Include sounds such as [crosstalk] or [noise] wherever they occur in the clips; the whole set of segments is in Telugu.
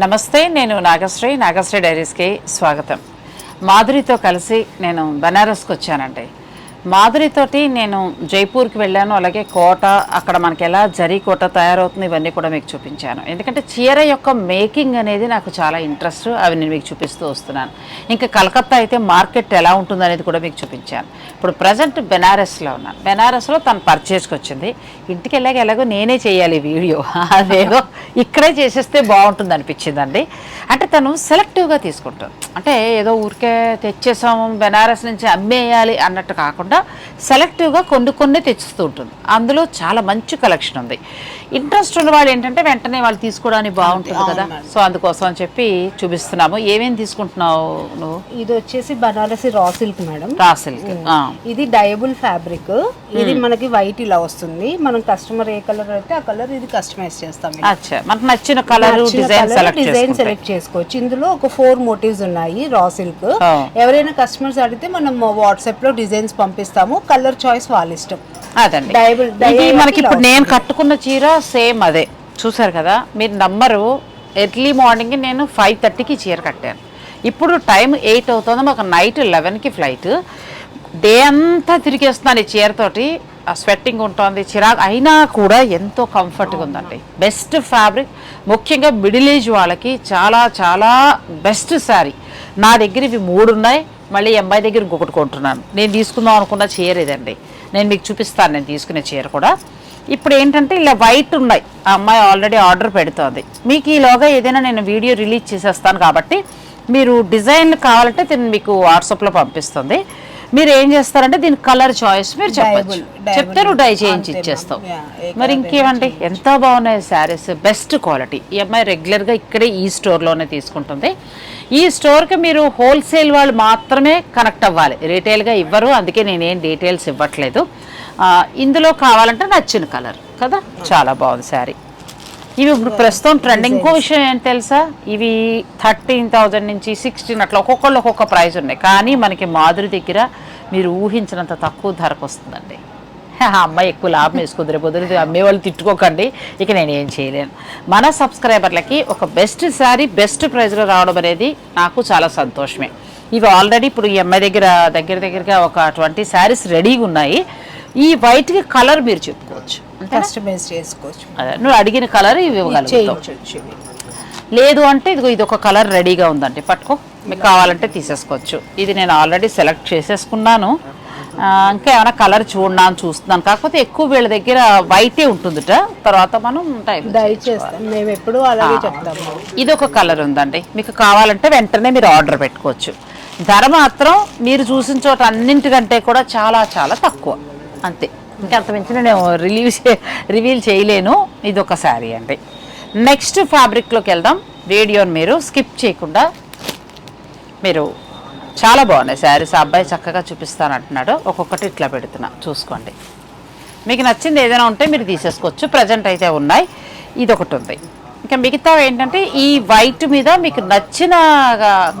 నమస్తే నేను నాగశ్రీ. నాగశ్రీ డైరీస్కి స్వాగతం. మాధురితో కలిసి నేను బనారస్కి వచ్చానండి. మాధురితోటి నేను జైపూర్కి వెళ్ళాను అలాగే కోట అక్కడ మనకి ఎలా జరీ కోట తయారవుతుంది ఇవన్నీ కూడా మీకు చూపించాను. ఎందుకంటే చీర యొక్క మేకింగ్ అనేది నాకు చాలా ఇంట్రెస్ట్ అవి నేను మీకు చూపిస్తూ వస్తున్నాను. ఇంకా కలకత్తా అయితే మార్కెట్ ఎలా ఉంటుంది అనేది కూడా మీకు చూపించాను. ఇప్పుడు ప్రజెంట్ బెనారస్లో ఉన్నాను. బెనారస్లో తను పర్చేస్కి వచ్చింది. ఇంటికి వెళ్ళాక ఎలాగో నేనే చేయాలి వీడియో. [laughs] అదేదో ఇక్కడే చేసేస్తే బాగుంటుంది అనిపించిందండి. అంటే తను సెలెక్టివ్గా తీసుకుంటాను అంటే ఏదో ఊరికే తెచ్చేసాము బెనారస్ నుంచి అమ్మేయాలి అన్నట్టు కాకుండా సెలెక్టివ్గా కొన్ని కొన్ని తెచ్చుతూ ఉంటుంది. అందులో చాలా మంచి కలెక్షన్ ఉంది. ఇంట్రెస్ట్ ఉన్న వాళ్ళు ఏంటంటే వెంటనే వాళ్ళు తీసుకోవడానికి బాగుంటుంది కదా. సో అందుకోసం అని చెప్పి చూపిస్తున్నాము. ఏమేమి తీసుకుంటున్నావు నువ్వు? ఇది వచ్చేసి Banarasi raw silk madam. Raw silk ఇది డయబుల్ ఫ్యాబ్రిక్. ఇది మనకి వైట్ ఇలా వస్తుంది. మనం కస్టమర్ ఏ కలర్ అయితే ఆ కలర్ ఇది కస్టమైజ్ చేస్తాం అచ్చా. మనకు నచ్చిన కలర్ డిజైన్ సెలెక్ట్ చేసుకోవచ్చు. ఇందులో ఒక ఫోర్ మోటివ్స్ ఉన్నాయి రా సిల్క్. ఎవరైనా కస్టమర్స్ అడిగితే మనం వాట్సాప్లో డిజైన్స్ పంపిస్తాము కలర్ చాయిస్ వాళ్ళ ఇష్టం. అదండి. ఇది మనకి ఇప్పుడు నేను కట్టుకున్న చీర సేమ్ అదే. చూసారు కదా? మీరు నమ్మరు. ఎర్లీ మార్నింగ్ నేను ఫైవ్ థర్టీకి చీర కట్టాను. ఇప్పుడు టైం ఎయిట్ అవుతుంది. మాకు నైట్ లెవెన్కి ఫ్లైట్ డే అంతా తిరిగేస్తున్నాను ఈ చీరతోటి ఆ స్వెట్టింగ్ ఉంటుంది. చిరాకు అయినా కూడా ఎంతో కంఫర్ట్గా ఉందండి. బెస్ట్ ఫ్యాబ్రిక్ ముఖ్యంగా మిడిల్ ఏజ్ వాళ్ళకి చాలా చాలా బెస్ట్ శారీ నా దగ్గర ఇవి మూడు ఉన్నాయి. మళ్ళీ ఈ అమ్మాయి దగ్గర ఇంకొకటి కొంటున్నాను. నేను తీసుకుందాం అనుకున్న చీర ఇదండి. నేను మీకు చూపిస్తాను నేను తీసుకునే చీర కూడా. ఇప్పుడు ఏంటంటే ఇలా వైట్ ఉన్నాయి. ఆ అమ్మాయి ఆల్రెడీ ఆర్డర్ పెడుతోంది. మీకు ఈలోగా ఏదైనా నేను వీడియో రిలీజ్ చేసేస్తాను కాబట్టి మీరు డిజైన్ కావాలంటే దీన్ని మీకు వాట్సాప్లో పంపిస్తుంది. మీరు ఏం చేస్తారంటే దీని కలర్ చాయిస్ మీరు చెప్పచ్చు. చెప్తే నువ్వు డై చేయించి ఇచ్చేస్తావు మరి ఇంకేమండి? ఎంత బాగున్నాయి శారీస్ బెస్ట్ క్వాలిటీ ఈ అమ్మాయి రెగ్యులర్గా ఇక్కడే ఈ స్టోర్లోనే తీసుకుంటుంది. ఈ స్టోర్కి మీరు హోల్సేల్ వాళ్ళు మాత్రమే కనెక్ట్ అవ్వాలి. రీటైల్గా ఇవ్వరు అందుకే నేనేం డీటెయిల్స్ ఇవ్వట్లేదు. ఇందులో కావాలంటే నచ్చిన కలర్ కదా? చాలా బాగుంది శారీ ఇవి ఇప్పుడు ప్రస్తుతం ట్రెండింగ్ ఇంకో విషయం ఏంటి తెలుసా? ఇవి థర్టీన్ థౌజండ్ నుంచి సిక్స్టీన్ అట్లా ఒక్కొక్కళ్ళు ఒక్కొక్క ప్రైస్ ఉన్నాయి. కానీ మనకి మాధురి దగ్గర మీరు ఊహించినంత తక్కువ ధరకు వస్తుందండి. అమ్మాయి ఎక్కువ లాభం వేసుకుందరే పొద్దున అమ్మేవాళ్ళు తిట్టుకోకండి. ఇక నేను ఏం చేయలేను. మన సబ్స్క్రైబర్లకి ఒక బెస్ట్ శారీ బెస్ట్ ప్రైస్లో రావడం అనేది నాకు చాలా సంతోషమే. ఇవి ఆల్రెడీ ఇప్పుడు ఈ అమ్మాయి దగ్గర దగ్గర దగ్గరగా ఒక ట్వంటీ శారీస్ రెడీగా ఉన్నాయి. ఈ వైట్కి కలర్ మీరు చెప్పుకోవచ్చు. కస్టమైజ్ చేసుకోవచ్చు. నువ్వు అడిగిన కలర్ ఇవి ఇవ్వగలుగుతావు. లేదు అంటే ఇదిగో ఇది ఒక కలర్ రెడీగా ఉందండి. పట్టుకో. మీకు కావాలంటే తీసేసుకోవచ్చు. ఇది నేను ఆల్రెడీ సెలెక్ట్ చేసేసుకున్నాను. ఇంకా ఏమైనా కలర్ చూడనా అని చూస్తున్నాను. కాకపోతే ఎక్కువ వీళ్ళ దగ్గర వైటే ఉంటుందిట. తర్వాత మనం మేము ఎప్పుడూ అలాగే చెప్తాము ఇది ఒక కలర్ ఉందండి. మీకు కావాలంటే వెంటనే మీరు ఆర్డర్ పెట్టుకోవచ్చు. ధర మాత్రం మీరు చూసిన చోట అన్నింటికంటే కూడా చాలా చాలా తక్కువ. అంతే. ఇంకా అంత మించిన నేను రిలీవ్ రివీల్ చేయలేను. ఇది ఒక శారీ అండి. నెక్స్ట్ ఫ్యాబ్రిక్లోకి వెళ్దాం. వీడియోని మీరు స్కిప్ చేయకుండా మీరు చాలా బాగున్నాయి శారీస్. ఆ అబ్బాయి చక్కగా చూపిస్తాను అంటున్నాడు ఒక్కొక్కటి ఇట్లా పెడుతున్నా. చూసుకోండి. మీకు నచ్చింది ఏదైనా ఉంటే మీరు తీసేసుకోవచ్చు. ప్రజెంట్ అయితే ఉన్నాయి. ఇది ఒకటి ఉంది. ఇంకా మిగతా ఏంటంటే ఈ వైట్ మీద మీకు నచ్చిన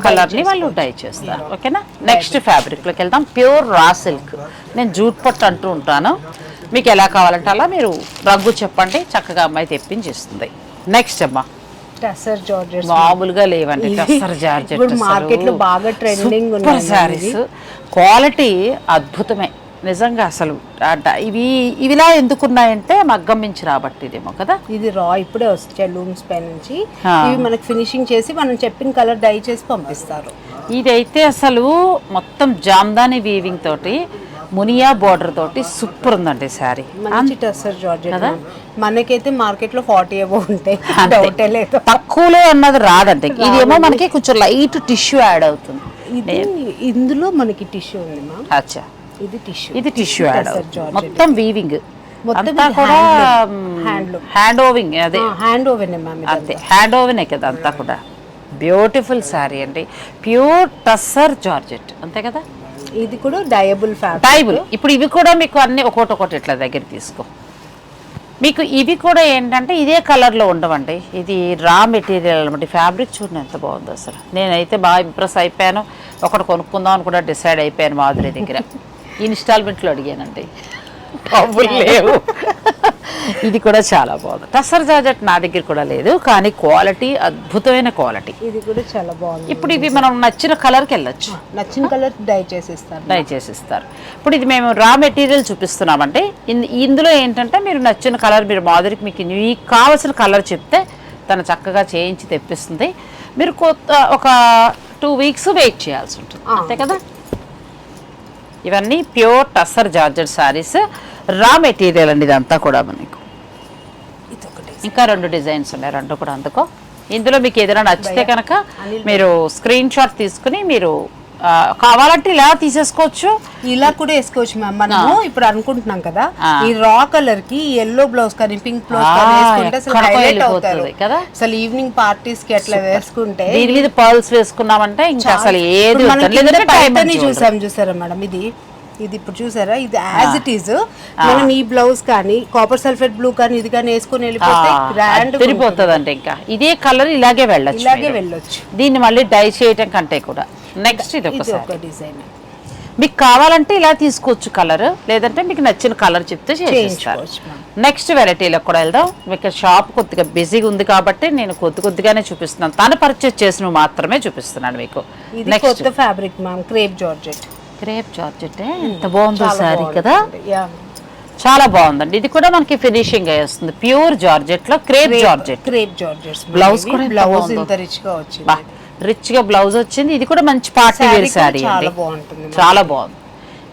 కలర్ని వాళ్ళు డై చేస్తారు ఓకేనా? నెక్స్ట్ ఫ్యాబ్రిక్లోకి వెళ్దాం. Pure raw silk. నేను జూట్ పట్టు అంటూ ఉంటాను. మీకు ఎలా కావాలంటే అలా మీరు రంగు చెప్పండి. చక్కగా అమ్మాయి తెప్పించి ఇస్తుంది నెక్స్ట్ అమ్మా. టసర్ జార్జెస్ మామూలుగా లేవండి [laughs] ఇది టస్సర్ జార్జెట్ ఇప్పుడు market లో బాగా trending ఉన్నాయి సారీస్ క్వాలిటీ అద్భుతమే. నిజంగా అసలు. ఇవి ఇవిలా ఎందుకున్నాయంటే మగ్గం మించి రాబట్టి ఇదేమో కదా. ఇది రా ఇప్పుడే వచ్చాయి లూమ్స్ పై నుంచి. ఇవి మనకి ఫినిషింగ్ చేసి మనం చెప్పిన కలర్ డై చేసి పంపిస్తారు. ఇదైతే అసలు మొత్తం జామ్దాని వీవింగ్ తోటి మునియా బోర్డర్ తోటి సూపర్ ఉందండి మంచి టసర్ జార్జెట్ మనకైతే మార్కెట్లో ఫార్టీ ఏవో ఉంటాయి. అంతే. డౌటే లేదు. తక్కువలో అన్నది రాదండి. ఇదేమో మనకి కొంచెం లైట్ టిష్యూ యాడ్ అవుతుంది. ఇది ఇందులో మనకి టిష్యూ ఉంది మ్యామ్. అచ్చా. ఇది టిష్యూ ఇది టిష్యూ యాడ్ మొత్తం వీవింగ్ మొత్తం కూడా. హ్యాండ్ ఓవింగ్ అదే. హ్యాండ్ ఓవెన్ మ్యామ్ అంతే. హ్యాండ్ ఓవెనే కదా అంతా కూడా. బ్యూటిఫుల్ శారీ అండి. Pure tussar georgette. అంతే కదా? ఇది కూడా డయబుల్ ఫ్యాబ్రిక్. టైబుల్ ఇప్పుడు ఇవి కూడా మీకు అన్ని ఒకటి ఒకటి ఇట్లా దగ్గర తీసుకో. మీకు ఇవి కూడా ఏంటంటే ఇదే కలర్లో ఉండవండి. ఇది రా మెటీరియల్ అనమాట ఫ్యాబ్రిక్ చూడండి ఎంత బాగుందో అసలు. నేనైతే బాగా ఇంప్రెస్ అయిపోయాను. ఒకటి కొనుక్కుందాం అని కూడా డిసైడ్ అయిపోయాను మాధురి దగ్గర. [laughs] ఇన్స్టాల్మెంట్లో అడిగానండి. డబ్బులు లేవు. ఇది కూడా చాలా బాగుంది. టస్సర్ జార్జెట్ నా దగ్గర కూడా లేదు కానీ క్వాలిటీ అద్భుతమైన క్వాలిటీ. ఇది కూడా చాలా బాగుంది. ఇప్పుడు ఇవి మనం నచ్చిన కలర్కి వెళ్ళొచ్చు. నచ్చిన కలర్ డై చేసిస్తారు. దయచేసి ఇస్తారు ఇప్పుడు ఇది మేము రా మెటీరియల్ చూపిస్తున్నామంటే ఇందులో ఏంటంటే మీరు నచ్చిన కలర్ మీరు మాదిరికి మీకు మీకు కావాల్సిన కలర్ చెప్తే తను చక్కగా చేయించి తెప్పిస్తుంది. మీరు కొత్త ఒక టూ వీక్స్ వెయిట్ చేయాల్సి ఉంటుంది. అంతే కదా? ఇవన్నీ pure tussar georgette saris raw material అండి ఇదంతా కూడా మనకు. ఇంకా రెండు డిజైన్స్ ఉన్నాయి రెండు కూడా అందుకో. ఇందులో మీకు ఏదైనా నచ్చితే కనుక మీరు స్క్రీన్ షాట్ తీసుకుని మీరు కావాలంటే ఇలా తీసేసుకోవచ్చు. ఇలా కూడా వేసుకోవచ్చు మ్యామ్. మనము ఇప్పుడు అనుకుంటున్నాం కదా. ఈ రా కలర్కి ఎల్లో బ్లౌజ్ కానీ పింక్ బ్లౌజ్ ఆ, కానీ వేసుకుంటే అసలు హైలైట్ అవుతారు. కదా? అసలు ఈవినింగ్ పార్టీస్కి అట్లా వేసుకుంటే దీని మీద పర్ల్స్ వేసుకున్నామంటే ఇంకా అసలు ఏది మనం. చూసాం చూసారా మేడం ఇది? ఇది ఇప్పుడు చూసారా? ఇది యాజ్ ఇట్ ఈజ్ మనం ఈ బ్లౌజ్ కానీ కాపర్ సల్ఫేట్ బ్లూ కానీ ఇది కానీ వేసుకుని వెళ్ళిపోతే ఆ, గ్రాండ్ తిరిగిపోతుంది అంటే ఇంకా. ఇదే కలర్ ఇలాగే వెళ్ళచ్చు ఇలాగే వెళ్ళొచ్చు. దీన్ని మళ్ళీ డై చేయటం కంటే కూడా. నెక్స్ట్ ఇది ఒక డిజైన్ మీకు కావాలంటే ఇలా తీసుకోవచ్చు కలర్ లేదంటే మీకు నచ్చిన కలర్ చెప్తే చేసిస్తారు నెక్స్ట్ వెరైటీలకు కూడా వెళ్దాం. మీకు షాప్ కొద్దిగా బిజీగా ఉంది కాబట్టి నేను కొద్ది కొద్దిగానే చూపిస్తున్నాను. తను పర్చేస్ చేసిన మాత్రమే చూపిస్తున్నాను మీకు. Next fabric ma'am crepe georgette crepe georgette ఎంత బాగుందో సారీ కదా? చాలా బాగుందండి. ఇది కూడా మనకి ఫినిషింగ్ వస్తుంది. ప్యూర్ జార్జెట్లో crepe georgette. Crepe georgettes. Blouse కూడా బ్లౌజ్. ఇంత రిచ్గా వచ్చింది. రిచ్గా బ్లౌజ్ వచ్చింది. ఇది కూడా మంచి పార్టీ వేర్ చాలా బాగుంటుంది చాలా బాగుంది.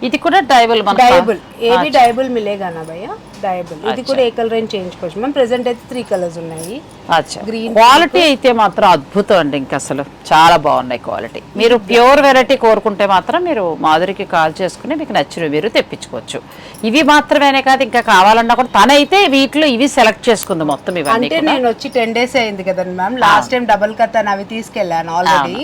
ఇది కూడా డైబుల్ మన డైబుల్. ఏవి డైబుల్ మిలేగా నా భయ్య? డైబుల్. ఇది కూడా ఏ కలర్ అయినా చేయించుకోవచ్చు మ్యామ్ ప్రెసెంట్ అయితే త్రీ కలర్స్ ఉన్నాయి. Green, క్వాలిటీ అయితే మాత్రం అద్భుతం అండి ఇంకా అసలు. చాలా బాగున్నాయి క్వాలిటీ మీరు ప్యూర్ వెరైటీ కోరుకుంటే మాత్రం మీరు మాధురికి కాల్ చేసుకుని మీకు నచ్చిన మీరు తెప్పించుకోవచ్చు. ఇవి మాత్రమేనే కాదు ఇంకా కావాలన్నా కూడా తనైతే వీటిలో ఇవి సెలెక్ట్ చేసుకుంది మొత్తం ఇవన్నీ అంటే నేను వచ్చి టెన్ డేస్ అయింది కదండి మ్యామ్. లాస్ట్ టైం డబల్ కత్తాను అవి తీసుకెళ్ళాను ఆల్రెడీ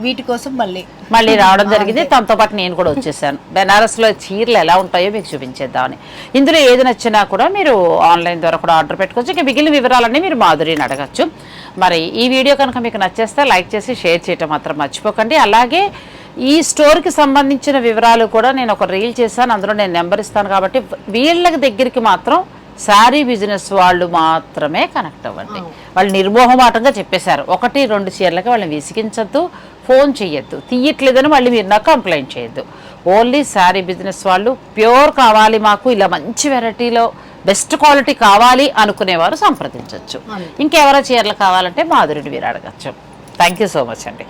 వీటి కోసం మళ్ళీ. మళ్ళీ రావడం జరిగింది. తనతో పాటు నేను కూడా వచ్చేసాను. బెనారస్లో చీరలు ఎలా ఉంటాయో మీకు చూపించేద్దామని. ఇందులో ఏది నచ్చినా కూడా మీరు ఆన్లైన్ ద్వారా కూడా ఆర్డర్ పెట్టుకోవచ్చు. ఇంకా మిగిలిన వివరాలన్నీ మీరు మాధురిని అడగచ్చు. మరి ఈ వీడియో కనుక మీకు నచ్చేస్తే లైక్ చేసి షేర్ చేయటం మాత్రం మర్చిపోకండి. అలాగే ఈ స్టోర్కి సంబంధించిన వివరాలు కూడా నేను ఒక రీల్ చేశాను. అందులో నేను నెంబర్ ఇస్తాను కాబట్టి వీళ్ళకి దగ్గరికి మాత్రం శారీ బిజినెస్ వాళ్ళు మాత్రమే కనెక్ట్ అవ్వండి. వాళ్ళు నిర్మోహమాటంగా చెప్పేశారు. ఒకటి రెండు చీరలకి వాళ్ళని విసిగించద్దు. ఫోన్ చేయొద్దు తీయట్లేదని మళ్ళీ మీరు నాకు కంప్లైంట్ చేయొద్దు ఓన్లీ శారీ బిజినెస్ వాళ్ళు ప్యూర్ కావాలి మాకు ఇలా మంచి వెరైటీలో బెస్ట్ క్వాలిటీ కావాలి అనుకునేవారు సంప్రదించవచ్చు ఇంకెవరో చీరలు కావాలంటే మాధురిని మీరు అడగచ్చు. థ్యాంక్ యూ సో మచ్ అండి.